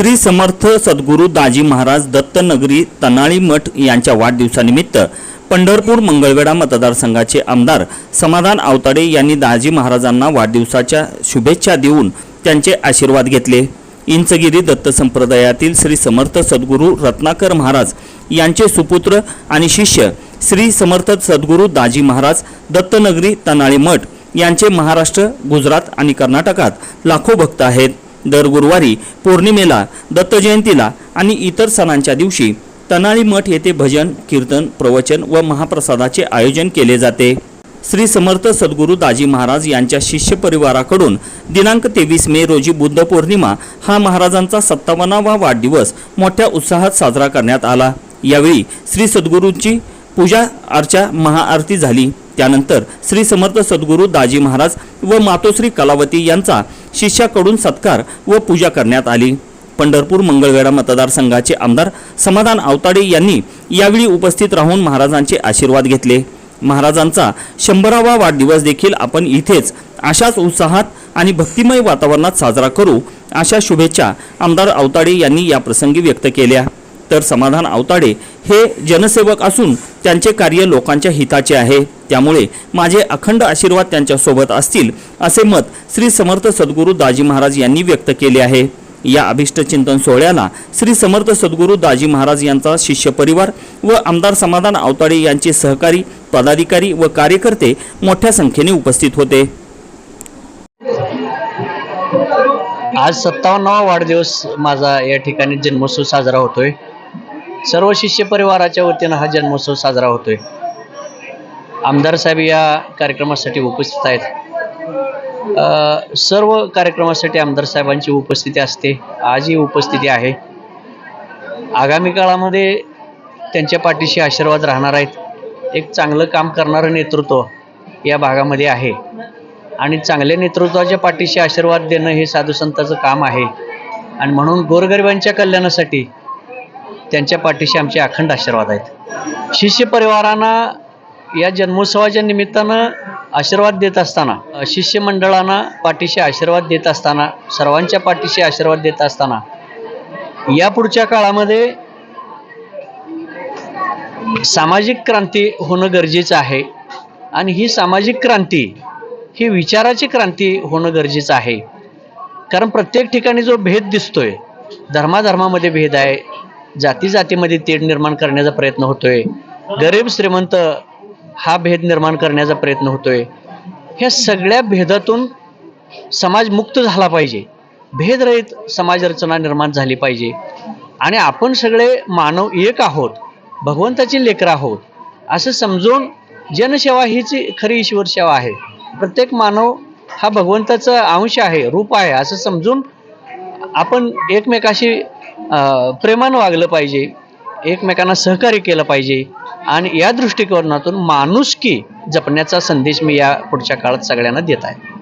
श्री समर्थ सद्गुरू दाजी महाराज दत्तनगरी तनाळी मठ यांच्या वाढदिवसानिमित्त पंढरपूर मंगळवेढा मतदारसंघाचे आमदार समाधान आवताडे यांनी दाजी महाराजांना वाढदिवसाच्या शुभेच्छा देऊन त्यांचे आशीर्वाद घेतले. इंचगिरी दत्त संप्रदायातील श्री समर्थ सद्गुरू रत्नाकर महाराज यांचे सुपुत्र आणि शिष्य श्री समर्थ सद्गुरू दाजी महाराज दत्तनगरी तनाळी मठ यांचे महाराष्ट्र गुजरात आणि कर्नाटकात लाखो भक्त आहेत. दर गुरुवारी पौर्णिमेला दत्तजयंतीला आणि इतर सणांच्या दिवशी तनाळी मठ येथे भजन कीर्तन प्रवचन व महाप्रसादाचे आयोजन केले जाते. श्री समर्थ सद्गुरू दाजी महाराज यांच्या शिष्य परिवाराकडून दिनांक तेवीस मे रोजी बुद्ध पौर्णिमा हा महाराजांचा सत्तावन्नावा वाढदिवस मोठ्या उत्साहात साजरा करण्यात आला. यावेळी श्री सद्गुरूंची पूजा अर्चा महाआरती झाली. त्यानंतर श्री समर्थ सद्गुरू दाजी महाराज व मातोश्री कलावती यांचा शिष्याकडून सत्कार व पूजा करण्यात आली. पंढरपूर मंगळवेढा मतदारसंघाचे आमदार समाधान आवताडे यांनी यावेळी उपस्थित राहून महाराजांचे आशीर्वाद घेतले. महाराजांचा शंभरावा वाढदिवस देखील आपण इथेच अशाच उत्साहात आणि भक्तिमय वातावरणात साजरा करू अशा शुभेच्छा आमदार आवताडे यांनी या प्रसंगी व्यक्त केल्या. तर समाधान आवताडे हे जनसेवक असून त्यांचे कार्य लोकांच्या हिताचे आहे. त्यामुळे माझे अखंड आशीर्वाद त्यांच्यासोबत असतील असे मत श्री समर्थ सद्गुरू दाजी महाराज यांनी व्यक्त केले आहे. या अभिष्ट चिंतन सोहळ्याला श्री समर्थ सद्गुरू दाजी महाराज यांचा शिष्य परिवार व आमदार समाधान आवताडे यांचे सहकारी पदाधिकारी व कार्यकर्ते मोठ्या संख्येने उपस्थित होते. आज सत्तावन्नावा वाढदिवस माझा या ठिकाणी जन्मोत्सव साजरा होतोय. सर्व शिष्य परिवाराच्या वतीनं हा जन्मोत्सव साजरा होतोय. आमदार साहेब या कार्यक्रमासाठी उपस्थित आहेत. सर्व कार्यक्रमासाठी आमदार साहेबांची उपस्थिती असते. आजही उपस्थिती आहे. आगामी काळामध्ये त्यांच्या पाठीशी आशीर्वाद राहणार आहेत. एक चांगलं काम करणारं नेतृत्व या भागामध्ये आहे. आणि चांगल्या नेतृत्वाच्या पाठीशी आशीर्वाद देणं हे साधुसंताचं काम आहे. आणि म्हणून गोरगरिबांच्या कल्याणासाठी त्यांच्या पाठीशी आमचे अखंड आशीर्वाद आहेत. शिष्य परिवारांना या जन्मोत्सवाच्या निमित्तानं आशीर्वाद देत असताना अ, शिष्य मंडळांना पाठीशी आशीर्वाद देत असताना सर्वांच्या पाठीशी आशीर्वाद देत असताना या पुढच्या काळामध्ये सामाजिक क्रांती होणं गरजेचं आहे आणि ही सामाजिक क्रांती ही विचाराची क्रांती होणं गरजेचं आहे. कारण प्रत्येक ठिकाणी जो भेद दिसतोय धर्माधर्मामध्ये भेद आहे जाती जातीमध्ये तेढ निर्माण करण्याचा प्रयत्न होतोय. गरीब श्रीमंत हा भेद निर्माण करण्याचा प्रयत्न होतोय. ह्या सगळ्या भेदातून समाज मुक्त झाला पाहिजे. भेदरहित समाज रचना निर्माण झाली पाहिजे. आणि आपण सगळे मानव एक आहोत भगवंताची लेकरं आहोत असं समजून जनसेवा हीच खरी ईश्वर सेवा आहे. प्रत्येक मानव हा भगवंताचा अंश आहे रूप आहे असं समजून आपण एकमेकाशी प्रेमानं वागलं पाहिजे एकमेकांना सहकार्य केलं पाहिजे आणि या दृष्टिकोनातून माणुसकी जपण्याचा संदेश मी या पुढच्या काळात सगळ्यांना देत आहे.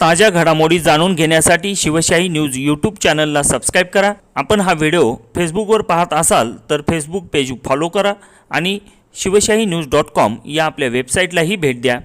ताज्या घडामोडी जाणून घेण्यासाठी शिवशाही न्यूज यूट्यूब चॅनलला सबस्क्राईब करा. आपण हा व्हिडिओ फेसबुकवर पाहत असाल तर फेसबुक पेज फॉलो करा आणि शिवशाही न्यूज डॉट कॉम या आपल्या वेबसाईटलाही भेट द्या.